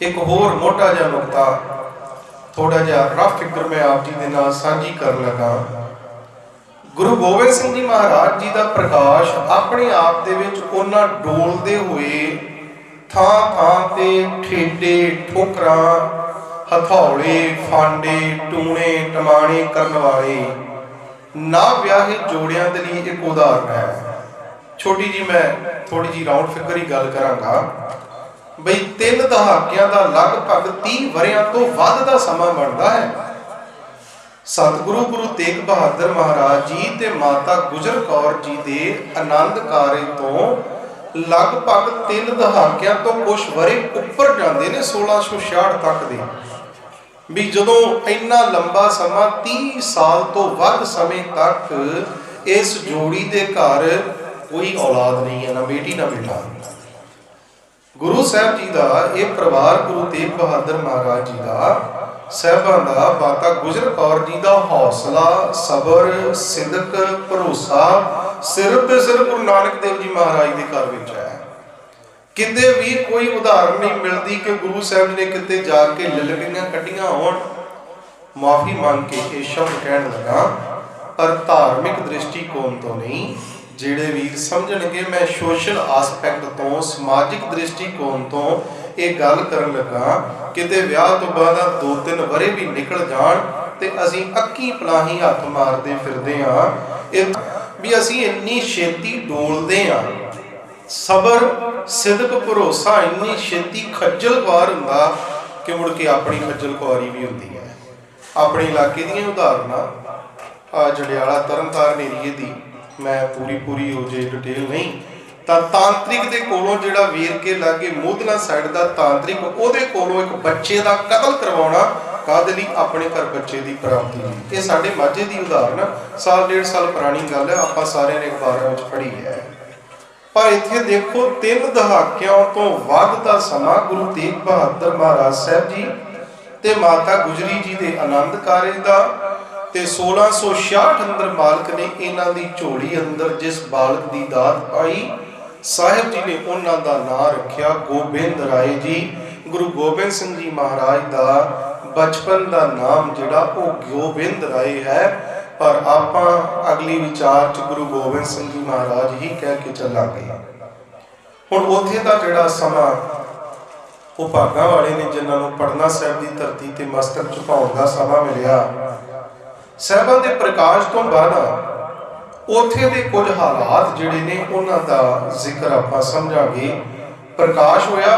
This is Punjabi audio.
ਇੱਕ ਹੋਰ ਮੋਟਾ ਜਿਹਾ ਨੁਕਤਾ ਥੋੜਾ ਜਿਹਾ ਰਫ ਫਿਗਰ ਮੈਂ ਆਪ ਜੀ ਦੇ ਨਾਲ ਸਾਂਝੀ ਕਰਨ ਲੱਗਾ। ਗੁਰੂ ਗੋਬਿੰਦ ਸਿੰਘ ਜੀ ਮਹਾਰਾਜ ਜੀ ਦਾ ਪ੍ਰਕਾਸ਼ ਆਪਣੇ ਆਪ ਦੇ ਵਿੱਚ ਉਹਨਾਂ ਡੋਲਦੇ ਹੋਏ ਥਾਂ ਥਾਂ ਤੇ ਠੇਡੇ, ਠੋਕਰਾਂ ਹਥੌਲੇ ਫਾਂਡੇ, ਟੂਣੇ, ਟਮਾਣੇ ਕਰਨ ਵਾਲੇ ਨਾ ਵਿਆਹੇ ਜੋੜਿਆਂ ਦੇ ਲਈ ਇੱਕ ਉਦਾਹਰਨ ਹੈ। ਛੋਟੀ ਜੀ ਮੈਂ ਥੋੜੀ ਜੀ ਰਾਉਂਡ ਫਿਕਰ ਹੀ ਗੱਲ ਕਰਾਂਗਾ। ਬਈ ਤਿੰਨ ਦਹਾਕਿਆਂ ਦਾ ਲਗਭਗ 30 ਵਰਿਆਂ ਤੋਂ ਵੱਧ ਦਾ ਸਮਾਂ ਬਣਦਾ ਹੈ। ਸਤਿਗੁਰੂ ਗੁਰੂ ਤੇਗ ਬਹਾਦਰ ਮਹਾਰਾਜ ਜੀ ਤੇ ਮਾਤਾ ਗੁਜਰ ਕੌਰ ਜੀ ਦੇ ਆਨੰਦ ਕਾਰੇ ਤੋਂ ਲਗਭਗ ਤਿੰਨ ਦਹਾਕਿਆਂ ਤੋਂ ਕੁਝ ਵਰੇ ਉੱਪਰ ਜਾਂਦੇ ਨੇ 1666 ਤੱਕ ਦੇ। ਵੀ ਜਦੋਂ ਇੰਨਾ ਲੰਬਾ ਸਮਾਂ 30 ਸਾਲ ਤੋਂ ਵੱਧ ਸਮੇਂ ਤੱਕ ਇਸ ਜੋੜੀ ਦੇ ਘਰ ਕੋਈ ਔਲਾਦ ਨਹੀਂ ਹੈ, ਨਾ ਬੇਟੀ ਨਾ ਬੇਟਾ। ਗੁਰੂ ਸਾਹਿਬ ਜੀ ਦਾ, ਇਹ ਪਰਿਵਾਰ ਗੁਰੂ ਤੇਗ ਬਹਾਦਰ ਮਹਾਰਾਜ ਜੀ ਦਾ, ਸਹਿਬਾਂ ਦਾ, ਮਾਤਾ ਗੁਜਰ ਕੌਰ ਜੀ ਦਾ ਹੌਸਲਾ, ਸਬਰ, ਸਿਦਕ, ਭਰੋਸਾ ਸਿਰਫ ਤੇ ਸਿਰਫ ਗੁਰੂ ਨਾਨਕ ਦੇਵ ਜੀ ਮਹਾਰਾਜ ਦੇ ਘਰ ਵਿੱਚ ਹੈ। ਕਿਤੇ ਵੀ ਕੋਈ ਉਦਾਹਰਨ ਨਹੀਂ ਮਿਲਦੀ ਕਿ ਗੁਰੂ ਸਾਹਿਬ ਜੀ ਨੇ ਕਿਤੇ ਜਾ ਕੇ ਲਲਕੀਆਂ ਕੱਢੀਆਂ ਹੋਣ। ਮਾਫੀ ਮੰਗ ਕੇ ਇਹ ਸ਼ਬਦ ਕਹਿਣ ਲੱਗਾ, ਪਰ ਧਾਰਮਿਕ ਦ੍ਰਿਸ਼ਟੀਕੋਣ ਤੋਂ ਨਹੀਂ। ਜਿਹੜੇ ਵੀਰ ਸਮਝਣਗੇ, ਮੈਂ ਸੋਸ਼ਲ ਆਸਪੈਕਟ ਤੋਂ, ਸਮਾਜਿਕ ਦ੍ਰਿਸ਼ਟੀਕੋਣ ਤੋਂ ਇਹ ਗੱਲ ਕਰਨ ਲੱਗਾ ਕਿਤੇ ਵਿਆਹ ਤੋਂ ਬਾਅਦ ਦੋ ਤਿੰਨ ਵਰੇ ਵੀ ਨਿਕਲ ਜਾਣ ਤੇ ਅਸੀਂ ਅੱਕੀ ਪਲਾਹੀ ਹੱਥ ਮਾਰਦੇ ਫਿਰਦੇ ਆ ਇਹ ਵੀ ਅਸੀਂ ਇੰਨੀ ਛੇਤੀ ਡੋਲਦੇ ਆ ਸਬਰ, ਸਿਦਕ, ਭਰੋਸਾ, ਇੰਨੀ ਛੇਤੀ ਖੱਜਲ ਖੁਆਰ ਹੁੰਦਾ ਕਿ ਮੁੜ ਕੇ ਆਪਣੀ ਖੱਜਲ ਖੁਆਰੀ ਵੀ ਹੁੰਦੀ ਹੈ। ਆਪਣੇ ਇਲਾਕੇ ਦੀਆਂ ਉਦਾਹਰਨਾਂ ਆ ਜੜਿਆਲਾ ਤਰਨਤਾਰਨ ਏਰੀਏ ਦੀ ਮੈਂ ਪੂਰੀ ਪੂਰੀ ਹੋ ਜੇ ਡਿਟੇਲ ਨਹੀਂ, ਤਾਂ ਤਾਂਤਰਿਕ ਦੇ ਕੋਲੋਂ ਜਿਹੜਾ ਵੇਰ ਕੇ ਲਾਗੇ ਮੋਦਨਾ ਸਾਈਡ ਦਾ ਤਾਂਤਰਿਕ, ਉਹਦੇ ਕੋਲੋਂ ਇੱਕ ਬੱਚੇ ਦਾ ਕਤਲ ਕਰਵਾਉਣਾ ਕਾਹਦੇ ਲਈ? ਆਪਣੇ ਘਰ ਬੱਚੇ ਦੀ ਪ੍ਰਾਪਤੀ ਲਈ। ਇਹ ਸਾਡੇ ਮਾਝੇ ਦੀ ਉਦਾਹਰਨ ਸਾਲ, ਡੇਢ ਸਾਲ ਪੁਰਾਣੀ ਗੱਲ ਹੈ ਆਪਾਂ ਸਾਰਿਆਂ ਨੇ ਅਖਬਾਰਾਂ ਵਿੱਚ ਪੜ੍ਹੀ ਹੈ। ਪਰ ਇੱਥੇ ਦੇਖੋ, ਤਿੰਨ ਦਹਾਕਿਆਂ ਤੋਂ ਵੱਧ ਦਾ ਸਮਾਂ ਗੁਰੂ ਤੇਗ ਬਹਾਦਰ ਮਹਾਰਾਜ ਸਾਹਿਬ ਜੀ ਤੇ ਮਾਤਾ ਗੁਜਰੀ ਜੀ ਦੇ ਆਨੰਦ ਕਾਰਜ ਦਾ ਤੇ 1666 ਅੰਦਰ ਮਾਲਕ ਨੇ ਇਹਨਾਂ ਦੀ ਝੋਲੀ ਅੰਦਰ ਜਿਸ ਬਾਲਕ ਦੀ ਦਾਤ ਆਈ ਸਾਹਿਬ ਜੀ ਨੇ ਉਹਨਾਂ ਦਾ ਨਾਮ ਰੱਖਿਆ ਗੋਬਿੰਦ ਰਾਏ ਜੀ। ਗੁਰੂ ਗੋਬਿੰਦ ਸਿੰਘ ਜੀ ਮਹਾਰਾਜ ਦਾ ਬਚਪਨ ਦਾ ਨਾਮ ਜਿਹੜਾ ਉਹ ਗੋਬਿੰਦ ਰਾਏ ਹੈ। ਪਰ ਆਪਾਂ ਅਗਲੀ ਵਿਚਾਰ ਚ ਗੁਰੂ ਗੋਬਿੰਦ ਸਿੰਘ ਜੀ ਮਹਾਰਾਜ ਹੀ ਕਹਿ ਕੇ ਚੱਲਾਂਗੇ। ਹੁਣ ਉੱਥੇ ਦਾ ਜਿਹੜਾ ਸਮਾਂ ਉਹ ਭਾਗਾਂ ਵਾਲੇ ਨੇ ਜਿਨ੍ਹਾਂ ਨੂੰ ਪੜਨਾ ਸਾਹਿਬ ਦੀ ਧਰਤੀ ਤੇ ਮਸਤਕ ਝੁਕਾਉਣ ਦਾ ਸਮਾਂ ਮਿਲਿਆ। ਸਾਹਿਬਾਂ ਦੇ ਪ੍ਰਕਾਸ਼ ਤੋਂ ਬਾਅਦ ਉੱਥੇ ਦੇ ਕੁਝ ਹਾਲਾਤ ਜਿਹੜੇ ਨੇ ਉਹਨਾਂ ਦਾ ਜ਼ਿਕਰ ਆਪਾਂ ਸਮਝਾਂਗੇ। ਪ੍ਰਕਾਸ਼ ਹੋਇਆ